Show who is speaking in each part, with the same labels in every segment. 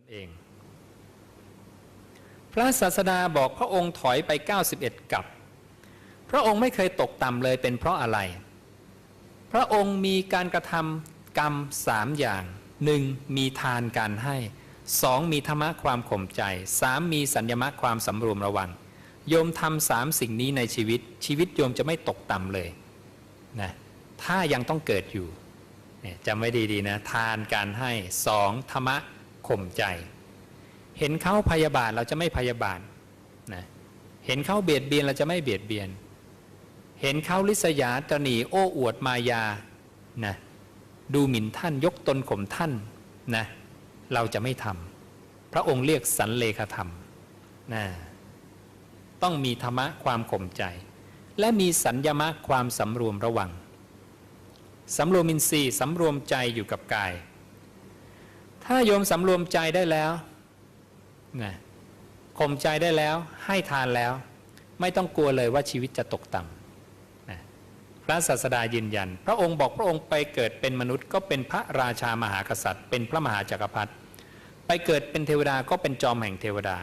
Speaker 1: นเอง พระศาสดาบอกพระองค์ถอยไป 91 กับ พระองค์ไม่เคยตกต่ำเลยเป็นเพราะอะไร พระองค์มีการกระทำกรรมสามอย่างหนึ่งมีทานการให้สองมีธรรมะความข่มใจสามมีสัญญมะความสำรวมระวัง โยมทำสามสิ่งนี้ในชีวิต ชีวิตโยมจะไม่ตกต่ำเลยนะถ้ายังต้องเกิดอยู่เนี่ยจำไว้ดีๆนะ ทานการให้สองธรรมะ ข่มใจ เห็นเขาพยาบาทเราจะไม่พยาบาทนะเห็นเขาเบียดเบียนเราจะไม่เบียดเบียน เห็นเขาลิษยาตระหนีโอ้อวดมายานะดูหมิ่นท่านยกตนข่มท่านนะเราจะไม่ทำพระองค์เรียกสันเลขธรรมนะต้องมีธรรมะความข่มใจ และมีสัญญมะความสำรวมระวังสำรวมอินทรีย์สำรวมใจอยู่กับกาย ถ้าโยมสำรวมใจได้แล้วนะข่มใจได้แล้วให้ทานแล้ว ไม่ต้องกลัวเลยว่าชีวิตจะตกต่ำนะพระศาสดายืนยัน พระองค์บอกพระองค์ไปเกิดเป็นมนุษย์ ก็เป็นพระราชามหากษัตริย์ เป็นพระมหาจักรพรรดิไปเกิดเป็นเทวดาก็เป็นจอมแห่งเทวดา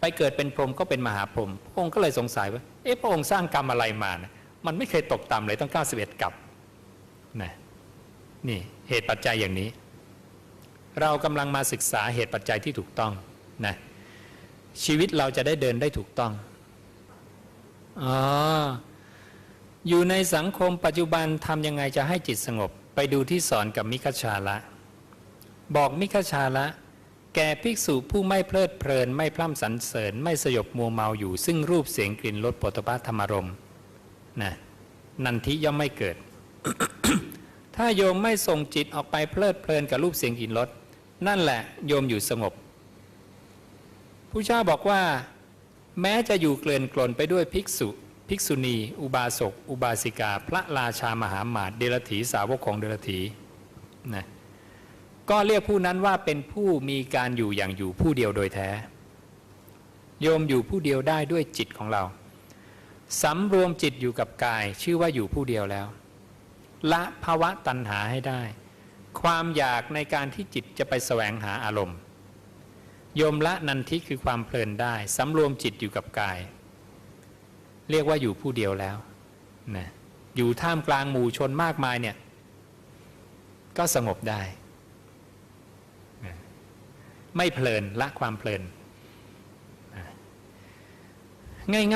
Speaker 1: ไปเกิดเป็นพรหมก็เป็นมหาพรหมพระองค์ก็เลยสงสัยว่าเอ๊ะพระองค์สร้างกรรมอะไรมานะมันไม่เคยตกต่ำเลยต้อง 91กับนะนี่เหตุปัจจัยอย่างนี้ เรากำลังมาศึกษาเหตุปัจจัยที่ถูกต้องนะชีวิตเราจะได้เดินได้ถูกต้องอ๋ออยู่ในสังคมปัจจุบันทำยังไงจะให้จิตสงบ ไปดูที่สอนกับมิคชาละ บอกมิคชาละ แก่ภิกษุผู้ไม่เพลิดเพลิน ไม่พร่ำสรรเสริญ ไม่สยบมัวเมาอยู่ ซึ่งรูปเสียงกลิ่นรสปฐพธรรมรมนะนันทิย่อมไม่เกิด ถ้าโยมไม่ส่งจิตออกไปเพลิดเพลินกับรูปเสียงกลิ่นรส นั่นแหละโยมอยู่สงบผู้เจ้าบอกว่า แม้จะอยู่เกลื่อนกลนไปด้วยภิกษุ ภิกษุณี อุบาสก อุบาสิกา พระราชามหาหมาตเดรถีสาวกของเดรถีนะก็เรียกผู้นั้นว่าเป็นผู้มีการอยู่อย่างอยู่ผู้เดียวโดยแท้ โยมอยู่ผู้เดียวได้ด้วยจิตของเราสำรวมจิตอยู่กับกาย ชื่อว่าอยู่ผู้เดียวแล้ว ละภาวะตัณหาให้ได้ ความอยากในการที่จิตจะไปแสวงหาอารมณ์โยมละนันทิคือความเพลินได้สำรวมจิตอยู่กับกาย เรียกว่าอยู่ผู้เดียวแล้วนะอยู่ท่ามกลางหมู่ชนมากมายเนี่ยก็สงบได้ ไม่เพลินละความเพลิน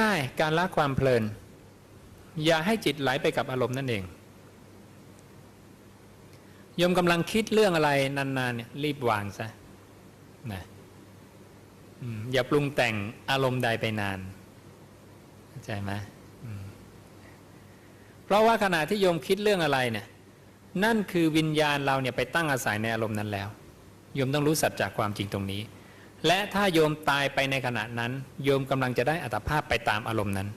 Speaker 1: ง่ายๆ การละความเพลิน อย่าให้จิตไหลไปกับอารมณ์นั่นเอง ยมกำลังคิดเรื่องอะไรนานๆเนี่ยรีบวางซะนะอย่าปรุงแต่งอารมณ์ใดไปนานเข้าใจไหมมเพราะว่าขณะที่โยมคิดเรื่องอะไรเนี่ย นั่นคือวิญญาณเราเนี่ยไปตั้งอาศัยในอารมณ์นั้นแล้วโยมต้องรู้สัจจากความจริงตรงนี้ และถ้าโยมตายไปในขณะนั้น โยมกำลังจะได้อัตภาพไปตามอารมณ์นั้น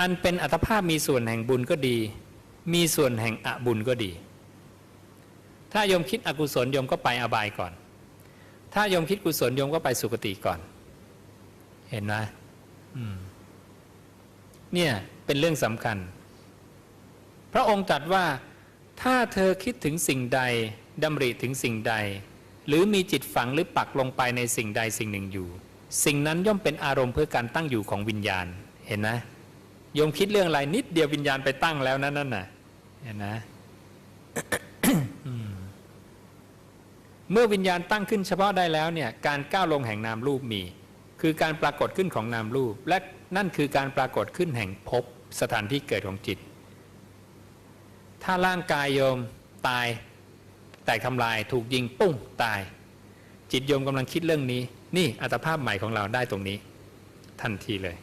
Speaker 1: อันเป็นอัตภาพมีส่วนแห่งบุญก็ดี มีส่วนแห่งอบุญก็ดี ถ้าโยมคิดอกุศลโยมก็ไปอบายก่อน ถ้าโยมคิดกุศลโยมก็ไปสุคติก่อน เห็นไหมอืมเนี่ยเป็นเรื่องสำคัญ พระองค์ตรัสว่าถ้าเธอคิดถึงสิ่งใดดำริถึงสิ่งใด หรือมีจิตฝังหรือปักลงไปในสิ่งใดสิ่งหนึ่งอยู่ สิ่งนั้นย่อมเป็นอารมณ์เพื่อการตั้งอยู่ของวิญญาณ เห็นไหมโยมคิดเรื่องอะไรนิดเดียววิญญาณไปตั้งแล้วนั่นน่ะ เห็นไหมเมื่อวิญญาณตั้งขึ้นเฉพาะได้แล้วเนี่ยการก้าวลงแห่งนามรูปมี คือการปรากฏขึ้นของนามรูป และนั่นคือการปรากฏขึ้นแห่งภพสถานที่เกิดของจิต ถ้าร่างกายโยมตาย แตกทำลายถูกยิงปุ้งตาย จิตโยมกำลังคิดเรื่องนี้ นี่อัตภาพใหม่ของเราได้ตรงนี้ ทันทีเลย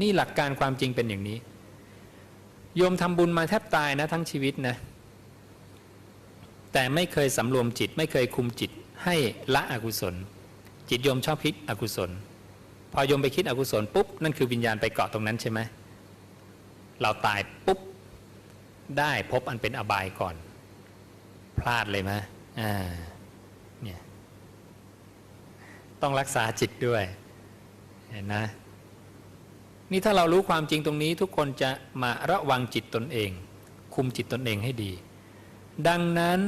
Speaker 1: นี่หลักการความจริงเป็นอย่างนี้ โยมทำบุญมาแทบตายนะทั้งชีวิตนะ แต่ไม่เคยสำรวมจิต ไม่เคยคุมจิตให้ละอกุศล จิตโยมชอบคิดอกุศล พอโยมไปคิดอกุศลปุ๊บนั่นคือวิญญาณไปเกาะตรงนั้นใช่ไหมเราตายปุ๊บได้พบอันเป็นอบายก่อน พลาดเลยไหมอ่าเนี่ยต้องรักษาจิตด้วยเห็นนะ นี่ถ้าเรารู้ความจริงตรงนี้ทุกคนจะมาระวังจิตตนเอง คุมจิตตนเองให้ดี ดังนั้น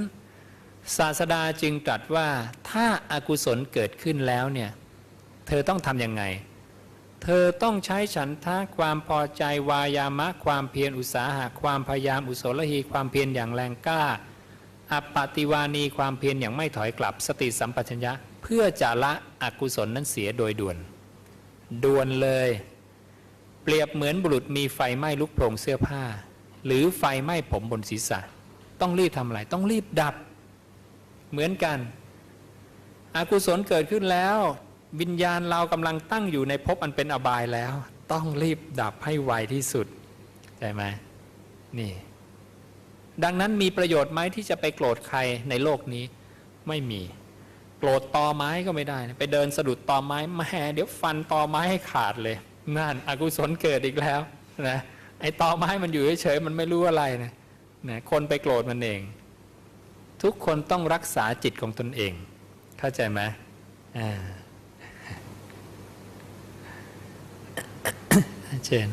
Speaker 1: ศาสดาจึงตรัสว่าถ้าอากุศลเกิดขึ้นแล้วเนี่ย เธอต้องทำยังไง เธอต้องใช้ฉันทะความพอใจวายามะ ความเพียรอุตสาหะความพยายามอุโสลหีความเพียรอย่างแรงกล้า อัปปติวานีความเพียรอย่างไม่ถอยกลับสติสัมปชัญญะ เพื่อจะละอกุศลนั้นเสียโดยด่วน ด่วนเลย เปรียบเหมือนบุรุษมีไฟไหม้ลุกโผงเสื้อผ้า หรือไฟไหม้ผมบนศีรษะ ต้องรีบทำอะไร ต้องรีบดับ เหมือนกันอกุศลเกิดขึ้นแล้ว วิญญาณเรากำลังตั้งอยู่ในภพอันเป็นอบายแล้ว ต้องรีบดับให้ไวที่สุดใช่ไหมนี่ ดังนั้นมีประโยชน์ไหมที่จะไปโกรธใครในโลกนี้ ไม่มีโกรธตอไม้ก็ไม่ได้ ไปเดินสะดุดตอไม้แหม่เดี๋ยวฟันตอไม้ให้ขาดเลย นั่นอกุศลเกิดอีกแล้วนะไอ้ตอไม้มันอยู่เฉยๆมันไม่รู้อะไรนะนะคนไปโกรธมันเอง ทุกคนต้องรักษาจิตของตนเอง เข้าใจไหมอ่าเจน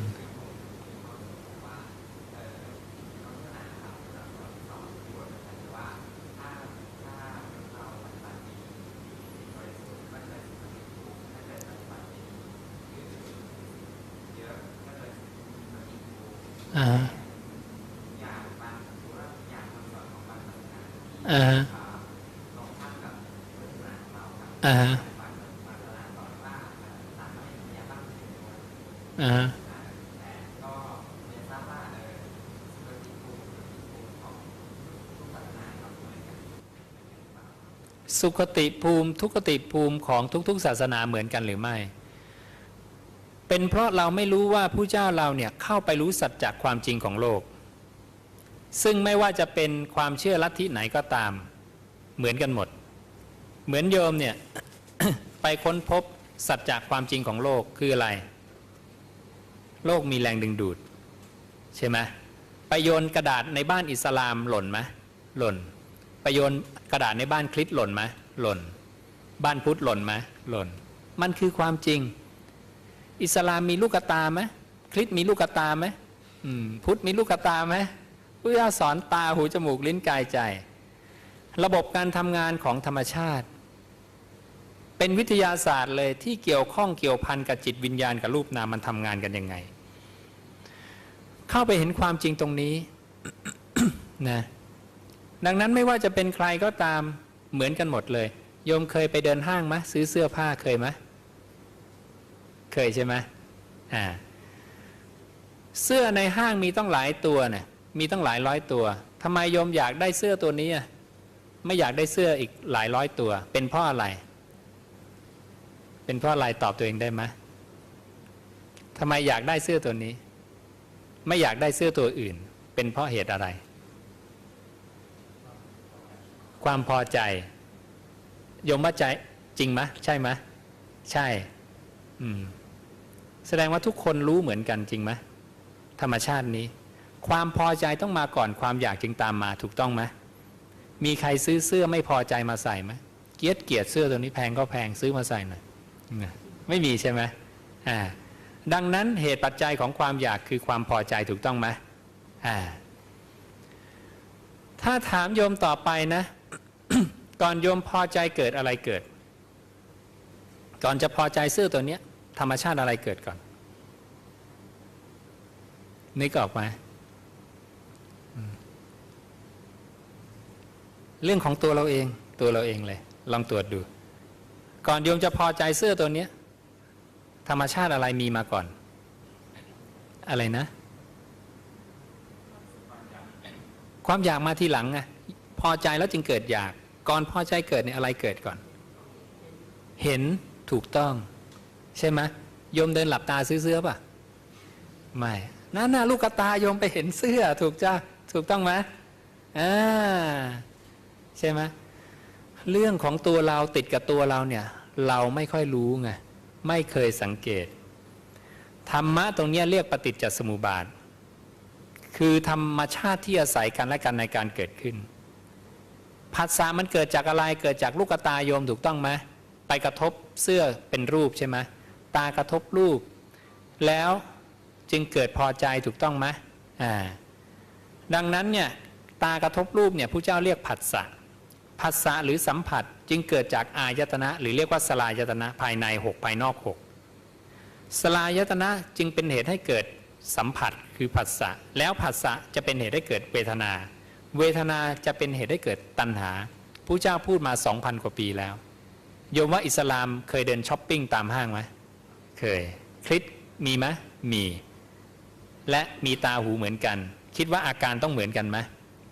Speaker 1: อ่าอ่าอ่าอ่าสุขติภูมิทุกติภูมิของทุกๆ ศาสนาเหมือนกันหรือไม่ เป็นเพราะเราไม่รู้ว่าผู้เจ้าเราเนี่ยเข้าไปรู้สัจจากความจริงของโลก ซึ่งไม่ว่าจะเป็นความเชื่อลัทธิไหนก็ตาม เหมือนกันหมด เหมือนโยมเนี่ยไปค้นพบสัจจากความจริงของโลกคืออะไร โลกมีแรงดึงดูด ใช่ไหมไปโยนกระดาษในบ้านอิสลามหล่นไหมหล่น ไปโยนกระดาษในบ้านคริสหล่นไหมหล่น บ้านพุทธหล่นไหมหล่น มันคือความจริง อิสลามมีลูกตาไหมคริสต์มีลูกตาไหมพุทธมีลูกตาไหมพุทธเจ้าสอนตาหูจมูกลิ้นกายใจ ระบบการทำงานของธรรมชาติ เป็นวิทยาศาสตร์เลยที่เกี่ยวข้องเกี่ยวพันกับจิตวิญญาณกับรูปนามมันทำงานกันยังไง เข้าไปเห็นความจริงตรงนี้นะดังนั้นไม่ว่าจะเป็นใครก็ตามเหมือนกันหมดเลย โยมเคยไปเดินห้างไหมซื้อเสื้อผ้าเคยไหม เคยใช่ไหมอ่าเสื้อในห้างมีต้องหลายตัวเนี่ยมีต้องหลายร้อยตัวทำไมโยมอยากได้เสื้อตัวนี้อะไม่อยากได้เสื้ออีกหลายร้อยตัว เป็นเพราะอะไร เป็นเพราะอะไรตอบตัวเองได้ไหมทำไมอยากได้เสื้อตัวนี้ ไม่อยากได้เสื้อตัวอื่น เป็นเพราะเหตุอะไร ความพอใจโยมว่าใจจริงไหมใช่ไหมใช่ อืม แสดงว่าทุกคนรู้เหมือนกันจริงไหมธรรมชาตินี้ ความพอใจต้องมาก่อนความอยากจึงตามมาถูกต้องไหมมีใครซื้อเสื้อไม่พอใจมาใส่ไหมเกียดเกียดเสื้อตัวนี้แพงก็แพงซื้อมาใส่หน่อยไม่มีใช่ไหมอ่าดังนั้นเหตุปัจจัยของความอยากคือความพอใจถูกต้องไหมอ่าถ้าถามโยมต่อไปนะ ก่อนโยมพอใจเกิดอะไรเกิด ก่อนจะพอใจเสื้อตัวเนี้ย ธรรมชาติอะไรเกิดก่อนนึกออกไหมเรื่องของตัวเราเอง ตัวเราเองเลย ลองตรวจดู ก่อนโยมจะพอใจเสื้อตัวเนี้ย ธรรมชาติอะไรมีมาก่อน อะไรนะ ความอยากมาทีหลังไงพอใจแล้วจึงเกิดอยาก ก่อนพอใจเกิดเนี่ยอะไรเกิดก่อน เห็นถูกต้อง ใช่ไหมโยมเดินหลับตาซื้อเสื้อป่ะ ไม่นั่นน่ะลูกกระตาโยมไปเห็นเสื้อถูกจ้าถูกต้องไหมอ่าใช่ไหมเรื่องของตัวเราติดกับตัวเราเนี่ย เราไม่ค่อยรู้ไงไม่เคยสังเกต ธรรมะตรงนี้เรียกปฏิจจสมุปบาท คือธรรมชาติที่อาศัยกันและกันในการเกิดขึ้นผัสสะมันเกิดจากอะไรเกิดจากลูกตาโยมถูกต้องไหมไปกระทบเสื้อเป็นรูปใช่ไหม ตากระทบรูป แล้วจึงเกิดพอใจถูกต้องไหมอ่าดังนั้นเนี่ยตากระทบรูปเนี่ยผู้เจ้าเรียกผัสสะผัสสะหรือสัมผัสจึงเกิดจากอายตนะ หรือเรียกว่าสลายตนะภายในหกภายนอกหกสลายตนะจึงเป็นเหตุให้เกิดสัมผัสคือผัสสะแล้วผัสสะจะเป็นเหตุให้เกิดเวทนา เวทนาจะเป็นเหตุให้เกิดตัณหาผู้เจ้าพูดมา 2,000 กว่าปีแล้วโยมว่าอิสลามเคยเดินช้อปปิ้งตามห้างไหม เคยคริสมีไหมมี และมีตาหูเหมือนกัน คิดว่าอาการต้องเหมือนกันไหม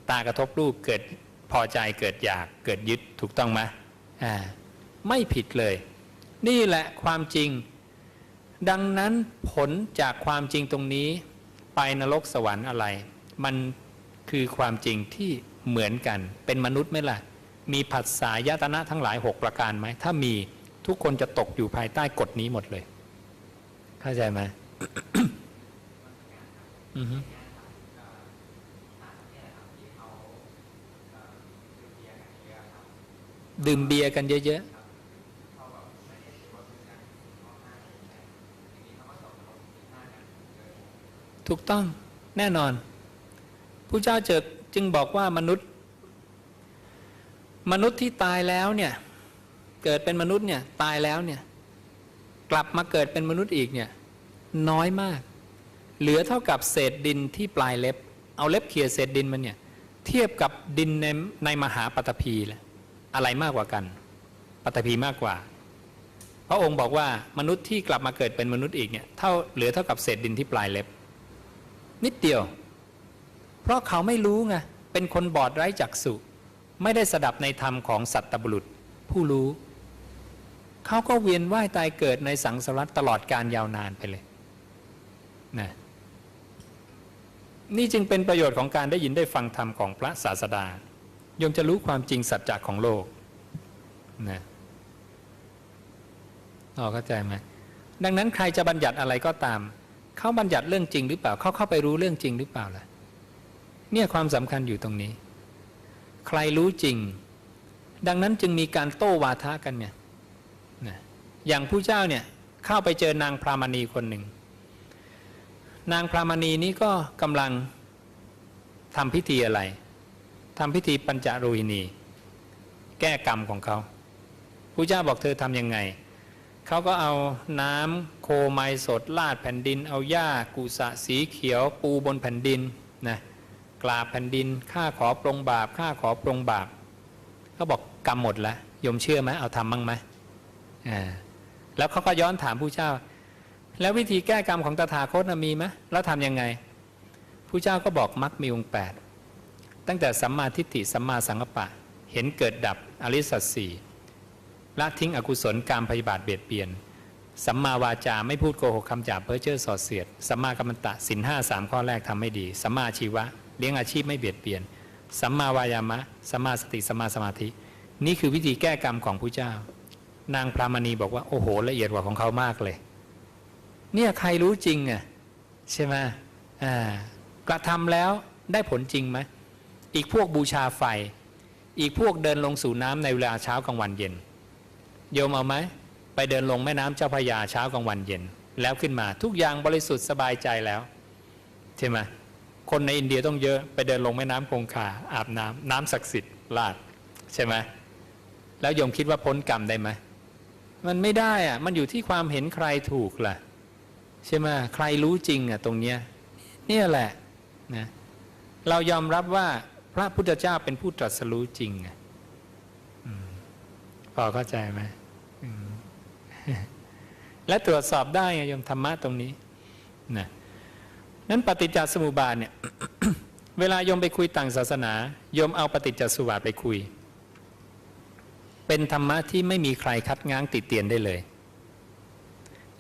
Speaker 1: ตากระทบรูปเกิดพอใจเกิดอยากเกิดยึดถูกต้องไหมอ่าไม่ผิดเลย นี่แหละความจริง ดังนั้นผลจากความจริงตรงนี้ไปนรกสวรรค์อะไร มันคือความจริงที่เหมือนกัน เป็นมนุษย์ไหมล่ะ มีผัสสะยตนะทั้งหลาย 6 ประการไหม ถ้ามีทุกคนจะตกอยู่ภายใต้กฎนี้หมดเลย เข้าใจไหมอือฮึดื่มเบียร์กันเยอะๆ ถูกต้องแน่นอนผู้เจ้าเจอจึงบอกว่ามนุษย์ มนุษย์ที่ตายแล้วเนี่ย เกิดเป็นมนุษย์เนี่ย ตายแล้วเนี่ย กลับมาเกิดเป็นมนุษย์อีกเนี่ยน้อยมาก เหลือเท่ากับเศษดินที่ปลายเล็บ เอาเล็บเขี่ยเศษดินมันเนี่ยเทียบกับดินในในมหาปฐพีเลยอะไรมากกว่ากันปฐพีมากกว่า พระองค์บอกว่ามนุษย์ที่กลับมาเกิดเป็นมนุษย์อีกเนี่ยเท่าเหลือเท่ากับเศษดินที่ปลายเล็บ นิดเดียว เพราะเขาไม่รู้ไงเป็นคนบอดไร้จักษุ ไม่ได้สดับในธรรมของสัตตบุรุษ ผู้รู้ เขาก็เวียนว่ายตายเกิดในสังสารวัฏตลอดการยาวนานไปเลยนะนี่จึงเป็นประโยชน์ของการได้ยินได้ฟังธรรมของพระศาสดายมจะรู้ความจริงสัจจะของโลกนะอ๋อเข้าใจไหมดังนั้นใครจะบัญญัติอะไรก็ตาม เขาบัญญัติเรื่องจริงหรือเปล่า เขาเข้าไปรู้เรื่องจริงหรือเปล่าล่ะ เนี่ยความสำคัญอยู่ตรงนี้ ใครรู้จริง ดังนั้นจึงมีการโต้วาทะกันเนี่ย อย่างผู้เจ้าเนี่ยเข้าไปเจอนางพรามณีคนหนึ่ง นางพรามณีนี้ก็กำลังทำพิธีอะไรทำพิธีปัญจโรหินี แก้กรรมของเขาผู้เจ้าบอกเธอทำยังไงเขาก็เอาน้ำโคไมสดลาดแผ่นดิน เอาหญ้ากุสะสีเขียวปูบนแผ่นดินนะกราบแผ่นดินข้าขอปรงบาปข้าขอปรงบาปเขาบอกกรรมหมดแล้วยมเชื่อไหมเอาทำบ้างไหมอ่า แล้วเขาก็ย้อนถามผู้เจ้า แล้ววิธีแก้กรรมของตถาคตนะมีไหมแล้วทำยังไงผู้เจ้าก็บอกมักมีองค์แปดตั้งแต่สัมมาทิฏฐิสัมมาสังกัปปะ เห็นเกิดดับอริสัตสีละทิ้งอกุศลการพยาบาทเบียดเบียน สัมมาวาจาไม่พูดโกหกคำหยาบเพ้อเจ้อส่อเสียด สัมมากัมมันตะสินห้าสามข้อแรกทำไม่ดี สัมมาอาชีวะ เลี้ยงอาชีพไม่เบียดเบียน สัมมาวายามะ สัมมาสติ สัมมาสมาธิ นี่คือวิธีแก้กรรมของผู้เจ้า นางพรามณีบอกว่าโอ้โหละเอียดกว่าของเขามากเลย เนี่ยใครรู้จริงอะใช่ไหมอ่ากระทำแล้วได้ผลจริงไหมอีกพวกบูชาไฟ อีกพวกเดินลงสู่น้ำในเวลาเช้ากลางวันเย็น โยมเอาไหมไปเดินลงแม่น้ำเจ้าพระยาเช้ากลางวันเย็น แล้วขึ้นมาทุกอย่างบริสุทธิ์สบายใจแล้วใช่ไหมคนในอินเดียต้องเยอะไปเดินลงแม่น้ำคงคาอาบน้ำน้ำศักดิ์สิทธิ์ลาดใช่ไหมแล้วโยมคิดว่าพ้นกรรมได้ไหม มันไม่ได้อะมันอยู่ที่ความเห็นใครถูกล่ะ ใช่ไหมใครรู้จริงอะตรงเนี้ยเนี่ยแหละนะเรายอมรับว่าพระพุทธเจ้าเป็นผู้ตรัสรู้จริงอืมพอเข้าใจไหมมและตรวจสอบได้ไงยมธรรมะตรงนี้นะนั้นปฏิจจสมุปบาทเนี่ย เวลายมไปคุยต่างศาสนา ยมเอาปฏิจจสมุปบาทไปคุย เป็นธรรมะที่ไม่มีใครคัดง้างติดเตียนได้เลย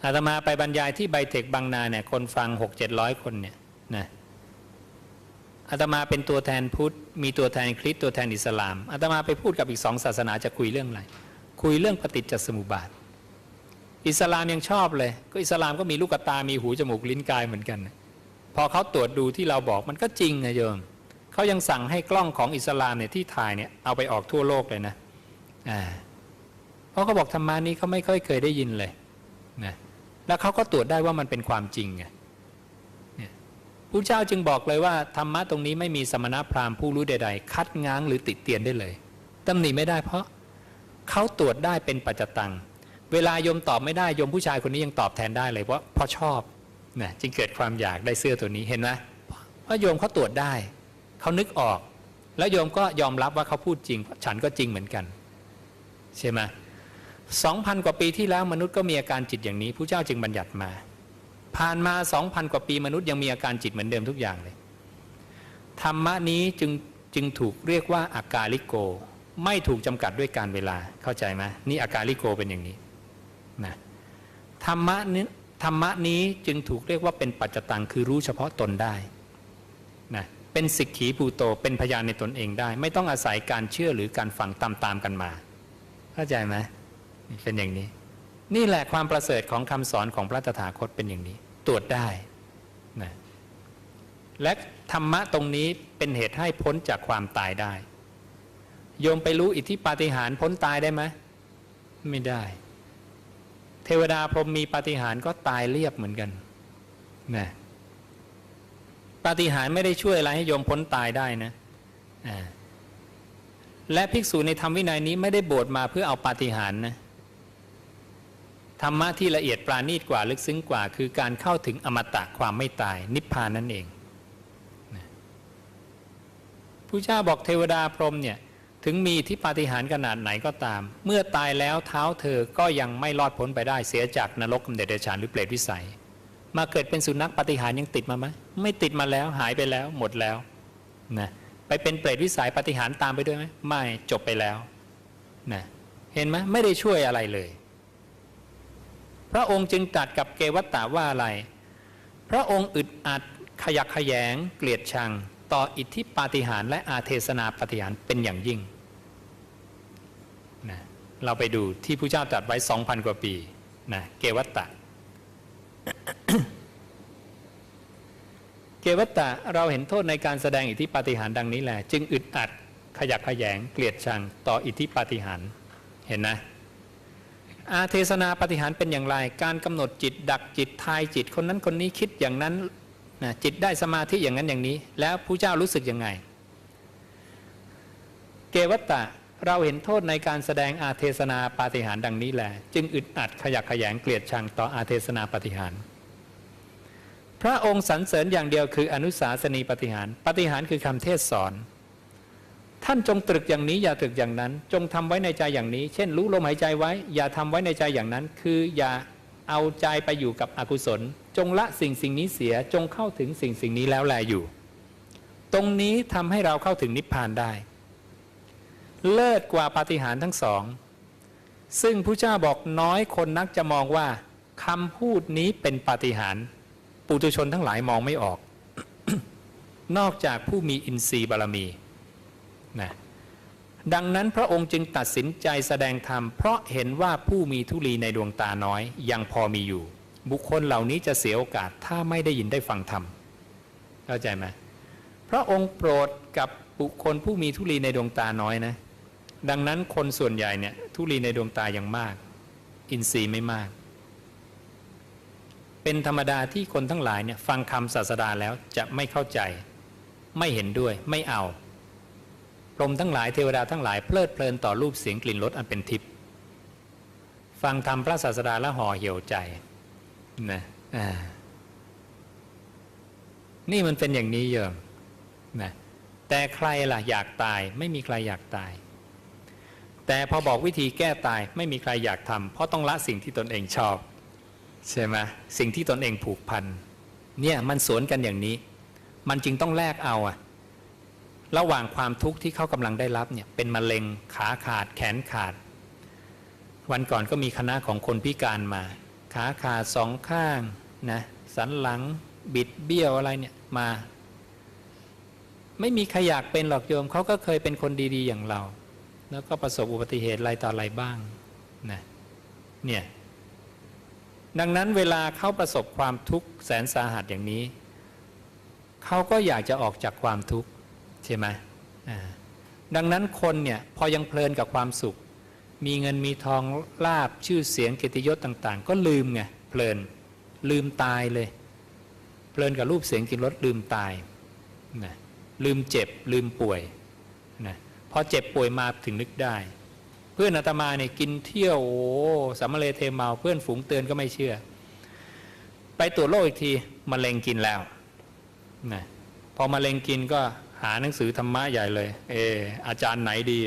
Speaker 1: อาตมาไปบรรยายที่ไบเทคบางนาเนี่ยคนฟังหกเจ็ดร้อยคนเนี่ยนะอาตมาเป็นตัวแทนพุทธ มีตัวแทนคริสต์ตัวแทนอิสลามอาตมาไปพูดกับอีกสองศาสนาจะคุยเรื่องอะไร คุยเรื่องปฏิจจสมุปบาท อิสลามยังชอบเลย ก็อิสลามก็มีลูกตา มีหูจมูกลิ้นกายเหมือนกัน พอเขาตรวจดูที่เราบอกมันก็จริงนะโยมเขายังสั่งให้กล้องของอิสลามเนี่ยที่ถ่ายเนี่ยเอาไปออกทั่วโลกเลยนะ อ่าเพราะเขาบอกธรรมานี้เขาไม่ค่อยเคยได้ยินเลยนะแล้วเขาก็ตรวจได้ว่ามันเป็นความจริงไงผู้เจ้าจึงบอกเลยว่าธรรมะตรงนี้ไม่มีสมณพราหมณ์ผู้รู้ใด ๆ คัดง้างหรือติดเตียนได้เลยตำหนิไม่ได้เพราะเขาตรวจได้เป็นปัจจตัง เวลายมตอบไม่ได้ยมผู้ชายคนนี้ยังตอบแทนได้เลยเพราะเพราะชอบนะจึงเกิดความอยากได้เสื้อตัวนี้เห็นไหมเพราะโยมเขาตรวจได้ เขานึกออก แล้วโยมก็ยอมรับว่าเขาพูดจริงฉันก็จริงเหมือนกัน ใช่ไหมสองพันกว่าปีที่แล้วมนุษย์ก็มีอาการจิตอย่างนี้ผู้เจ้าจึงบัญญัติมา ผ่านมาสองพันกว่าปีมนุษย์ยังมีอาการจิตเหมือนเดิมทุกอย่างเลยธรรมะนี้จึงจึงถูกเรียกว่าอากาลิโก ไม่ถูกจำกัดด้วยการเวลาเข้าใจไหมนี่อากาลิโกเป็นอย่างนี้นะธรรมะนี้ธรรมะนี้จึงถูกเรียกว่าเป็นปัจจตังคือรู้เฉพาะตนได้นะเป็นสิกขีภูโตเป็นพยานในตนเองได้ ไม่ต้องอาศัยการเชื่อหรือการฟังตามๆกันมา เข้าใจไหมเป็นอย่างนี้ นี่แหละความประเสริฐของคำสอนของพระตถาคตเป็นอย่างนี้ ตรวจได้นะและธรรมะตรงนี้เป็นเหตุให้พ้นจากความตายได้ โยมไปรู้อิทธิปาฏิหาริย์พ้นตายได้ไหมไม่ได้ เทวดาพรหมมีปาฏิหาริย์ก็ตายเรียบเหมือนกันนะปาฏิหาริย์ไม่ได้ช่วยอะไรให้โยมพ้นตายได้นะอ่า และภิกษุในธรรมวินัยนี้ไม่ได้บวชมาเพื่อเอาปาฏิหาริย์นะธรรมะที่ละเอียดปราณีตกว่าลึกซึ้งกว่า คือการเข้าถึงอมตะความไม่ตาย นิพพานนั่นเองผู้เจ้าบอกเทวดาพรหมเนี่ยถึงมีที่ปาฏิหาริย์ขนาดไหนก็ตาม เมื่อตายแล้วเท้าเธอก็ยังไม่รอดพ้นไปได้เสียจากนรกกำเนิดเดชานหรือเปรตวิสัย มาเกิดเป็นสุนัขปาฏิหาริย์ยังติดมาไหมไม่ติดมาแล้วหายไปแล้วหมดแล้วนะ ไปเป็นเปรตวิสัยปฏิหารตามไปด้วยไหมไม่จบไปแล้วนะเห็นไหมไม่ได้ช่วยอะไรเลย พระองค์จึงตรัสกับเกวัตตาว่าอะไร พระองค์อึดอัดขยักขยง เกลียดชัง ต่ออิทธิปาฏิหารและอาเทศนาปฏิหารเป็นอย่างยิ่งนะเราไปดูที่พระเจ้าตรัสไว้ 2,000 กว่าปีนะเกวัตตะ เกวัตตะเราเห็นโทษในการแสดงอิทธิปาฏิหาริย์ดังนี้แหละ จึงอึดอัดขยักขยงเกลียดชังต่ออิทธิปาฏิหาริย์เห็นนะ อาเทศนาปฏิหารเป็นอย่างไร การกำหนดจิตดักจิตทายจิตคนนั้นคนนี้คิดอย่างนั้นนะจิตได้สมาธิอย่างนั้นอย่างนี้ แล้วผู้เจ้ารู้สึกยังไง เกวัตตะเราเห็นโทษในการแสดงอาเทศนาปาฏิหารดังนี้แหละ จึงอึดอัดขยักขยงเกลียดชังต่ออาเทศนาปาฏิหาร พระองค์สรรเสริญอย่างเดียวคืออนุสาสนีปฏิหาร ปฏิหารคือคำเทศสอน ท่านจงตรึกอย่างนี้อย่าตรึกอย่างนั้น จงทำไว้ในใจอย่างนี้ เช่น รู้ลมหายใจไว้ อย่าทำไว้ในใจอย่างนั้น คืออย่าเอาใจไปอยู่กับอกุศล จงละสิ่งสิ่งนี้เสียจงเข้าถึงสิ่งสิ่งนี้แล้วแลอยู่ ตรงนี้ทำให้เราเข้าถึงนิพพานได้ เลิศกว่าปฏิหารทั้งสอง ซึ่งพระเจ้าบอกน้อยคนนักจะมองว่าคำพูดนี้เป็นปาฏิหาริย์ ปุถุชนทั้งหลายมองไม่ออก นอกจากผู้มีอินทรีย์บารมีนะดังนั้นพระองค์จึงตัดสินใจแสดงธรรม เพราะเห็นว่าผู้มีทุลีในดวงตาน้อย ยังพอมีอยู่ บุคคลเหล่านี้จะเสียโอกาสถ้าไม่ได้ยินได้ฟังธรรมเข้าใจไหมพระองค์โปรดกับบุคคลผู้มีทุลีในดวงตาน้อยนะ ดังนั้นคนส่วนใหญ่เนี่ยทุลีในดวงตายังมาก อินทรีย์ไม่มาก เป็นธรรมดาที่คนทั้งหลายเนี่ยฟังคำศาสดาแล้วจะไม่เข้าใจ ไม่เห็นด้วยไม่เอาพรหมทั้งหลายเทวดาทั้งหลายเพลิดเพลินต่อรูปเสียงกลิ่นรสอันเป็นทิพย์ฟังธรรมพระศาสดาและห่อเหี่ยวใจนะนี่มันเป็นอย่างนี้เยอะนะแต่ใครล่ะอยากตาย ไม่มีใครอยากตาย แต่พอบอกวิธีแก้ตายไม่มีใครอยากทำเพราะต้องละสิ่งที่ตนเองชอบ ใช่ไหมสิ่งที่ตนเองผูกพันเนี่ยมันสวนกันอย่างนี้ มันจึงต้องแลกเอาอะระหว่างความทุกข์ที่เขากำลังได้รับเนี่ยเป็นมะเร็งขาขาดแขนขาด วันก่อนก็มีคณะของคนพิการมา ขาขาดสองข้างนะสันหลังบิดเบี้ยวอะไรเนี่ยมา ไม่มีใครอยากเป็นหรอกโยมเขาก็เคยเป็นคนดี ๆ อย่างเรา แล้วก็ประสบอุบัติเหตุอะไรต่ออะไรบ้างนะเนี่ย ดังนั้นเวลาเขาประสบความทุกข์แสนสาหัสอย่างนี้ เขาก็อยากจะออกจากความทุกข์ใช่ไหมดังนั้นคนเนี่ยพอยังเพลินกับความสุข มีเงินมีทองลาบชื่อเสียงเกียรติยศต่าง ๆ ก็ลืมไงเพลินลืมตายเลย เพลินกับรูปเสียงกินรสลืมตายนะลืมเจ็บลืมป่วยนะพอเจ็บป่วยมาถึงนึกได้ เพื่อนอาตมาเนี่ยกินเที่ยวโอ้สามเลเทเมาเพื่อนฝูงเตือนก็ไม่เชื่อ ไปตรวจโรคอีกทีมะเร็งกินแล้วนะพอมะเร็งกินก็หาหนังสือธรรมะใหญ่เลย เอออาจารย์ไหนดี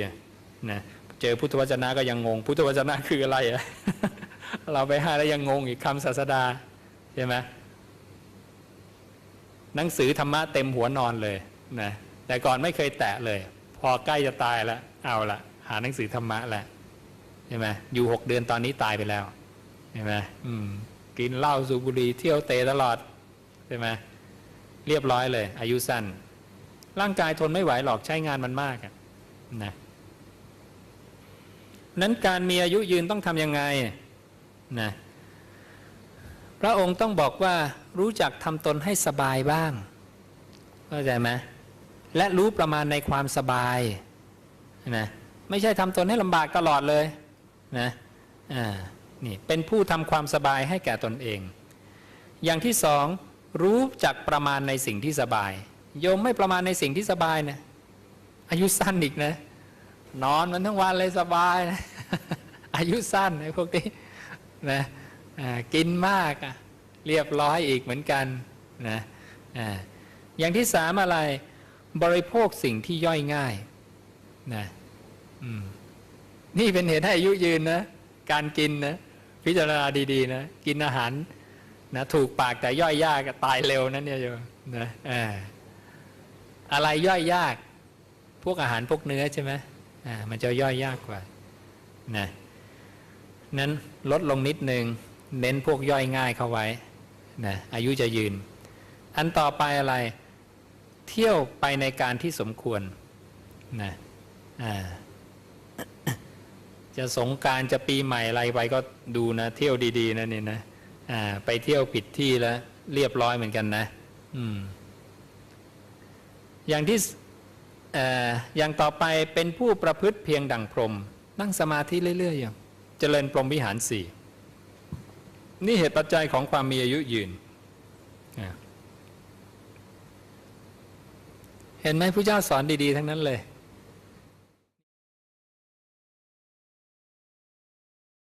Speaker 1: นะเจอพุทธวจนะก็ยังงง พุทธวจนะคืออะไรอะเราไปหาแล้วยังงงอีกคำศาสดาใช่ไหมหนังสือธรรมะเต็มหัวนอนเลยนะแต่ก่อนไม่เคยแตะเลย พอใกล้จะตายแล้วเอาละ หาหนังสือธรรมะแหล้วใช่ไหมอยู่หกเดือนตอนนี้ตายไปแล้วใช่ไหมอืมกินเหล้าสูบบุหรี่เที่ยวเตะตลอดใช่ไหมเรียบร้อยเลย อายุสั้น ร่างกายทนไม่ไหวหรอกใช้งานมันมากนะนั้นการมีอายุยืนต้องทำยังไงนะพระองค์ต้องบอกว่ารู้จักทำตนให้สบายบ้างเข้าใจไหมและรู้ประมาณในความสบายนะ ไม่ใช่ทำตนให้ลำบากตลอดเลยนะอ่านี่เป็นผู้ทำความสบายให้แก่ตนเอง อย่างที่สองรู้จักประมาณในสิ่งที่สบาย โยมไม่ประมาณในสิ่งที่สบายนะอายุสั้นอีกนะ นอนมันทั้งวันเลยสบายนะอายุสั้นไอ้พวกนี้นะอ่ากินมากอะเรียบร้อยอีกเหมือนกันนะอ่าอย่างที่สามอะไรบริโภคสิ่งที่ย่อยง่ายนะ นี่เป็นเหตุให้อายุยืนนะ การกินนะ พิจารณาดีๆนะ กินอาหารนะถูกปากแต่ย่อยยากตายเร็วนั่นเนี่ยโยนะอะไรย่อยยาก พวกอาหารพวกเนื้อใช่ไหมมันจะย่อยยากกว่านะนั้นลดลงนิดนึง เน้นพวกย่อยง่ายเข้าไว้นะอายุจะยืน อันต่อไปอะไร เที่ยวไปในการที่สมควรนะอ่า จะสงการจะปีใหม่อะไรไปก็ดูนะ เที่ยวดี ๆนะนี่นะอ่า ไปเที่ยวผิดที่แล้ว เรียบร้อยเหมือนกันนะ อืม อย่างที่เอ่ออย่างต่อไปเป็นผู้ประพฤติเพียงดังพรม นั่งสมาธิเรื่อยๆอย่างเจริญพรมวิหารสี่นี่เหตุปัจจัยของความมีอายุยืน เห็นไหมพระเจ้าสอนดี ๆ ทั้งนั้นเลย